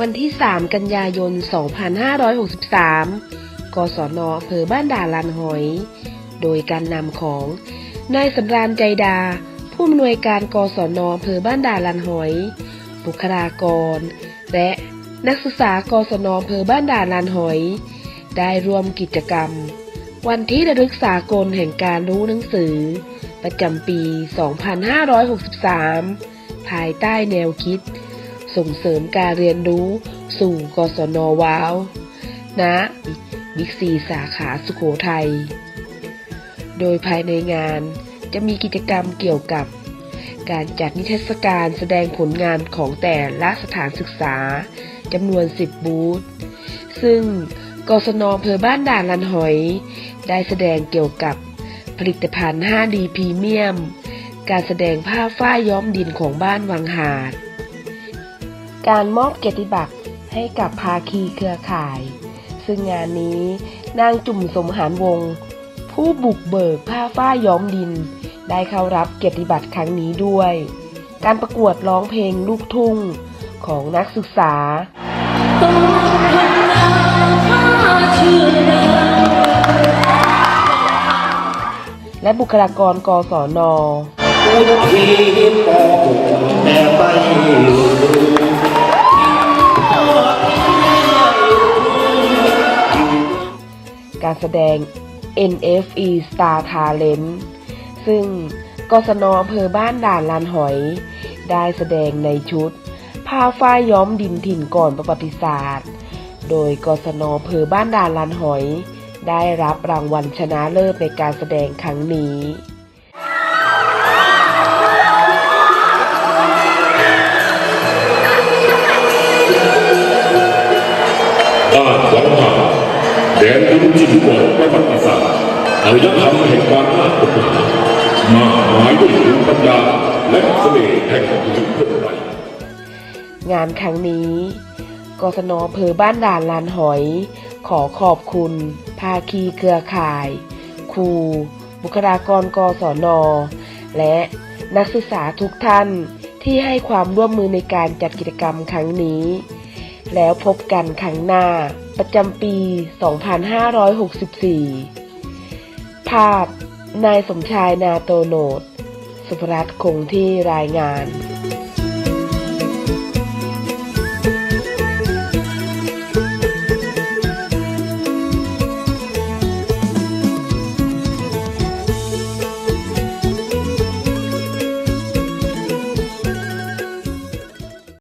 วันที่ 3 กันยายน 2563 กศนอำเภอบ้านด่านลานหอย โดยการนำของ นายสำราญใจดา ผู้อำนวยการกศนอำเภอบ้านด่านลานหอย บุคลากร และนักศึกษากศนอำเภอบ้านด่านลานหอย ได้รวมกิจกรรม วันที่ระลึกสากลแห่งการรู้หนังสือ ประจำปี 2563 ภายใต้แนวคิด ส่งเสริมการเรียนรู้สู่กศนว้าวณบิ๊กซีสาขาสุโขทัย โดยภายในงานจะมีกิจกรรมเกี่ยวกับ การจัดนิทรรศการแสดงผลงานของแต่ละสถานศึกษาจำนวน 10 บูธ ซึ่งกศนอำเภอบ้านด่านลันหอย ได้แสดงเกี่ยวกับผลิตภัณฑ์ 5D พรีเมียม การแสดงผ้าฝ้ายย้อมดินของบ้านวังหาด การมอบเกียรติบัตรให้กับภาคีเครือข่าย ซึ่งงานนี้นางจุ่มสมหารวงศ์ผู้บุกเบิกผ้าฝ้ายย้อมดิน ได้เข้ารับเกียรติบัตรครั้งนี้ด้วย การประกวดร้องเพลงลูกทุ่งของนักศึกษาและบุคลากรกศน การแสดง NFE Star Talent ซึ่งกศนอำเภอบ้านด่านลานหอย ได้แสดงในชุดผ้าฝ้ายย้อมดินถิ่นก่อนประวัติศาสตร์ โดยกศนอำเภอบ้านด่านลานหอย ได้รับรางวัลชนะเลิศในการแสดงครั้งนี้บ้านวังหา แดนดินจินก่อนประวัติศาสตร์อารยธรรมแห่งการล่าปกหามากมายด้วยภูมิปัญญาและเสน่ห์แห่งชุมชนไทยงานครั้งนี้กศนอำเภอบ้านด่านลานหอย ขอขอบคุณ ภาคีเครือข่าย ครู บุคลากรกศน และนักศึกษาทุกท่านที่ให้ความร่วมมือในการจัดกิจกรรมครั้งนี้ แล้วพบกันครั้งหน้า ประจำปี 2564 ภาพ นายสมชายนาโตโนด สุภรัตน์คงที่รายงาน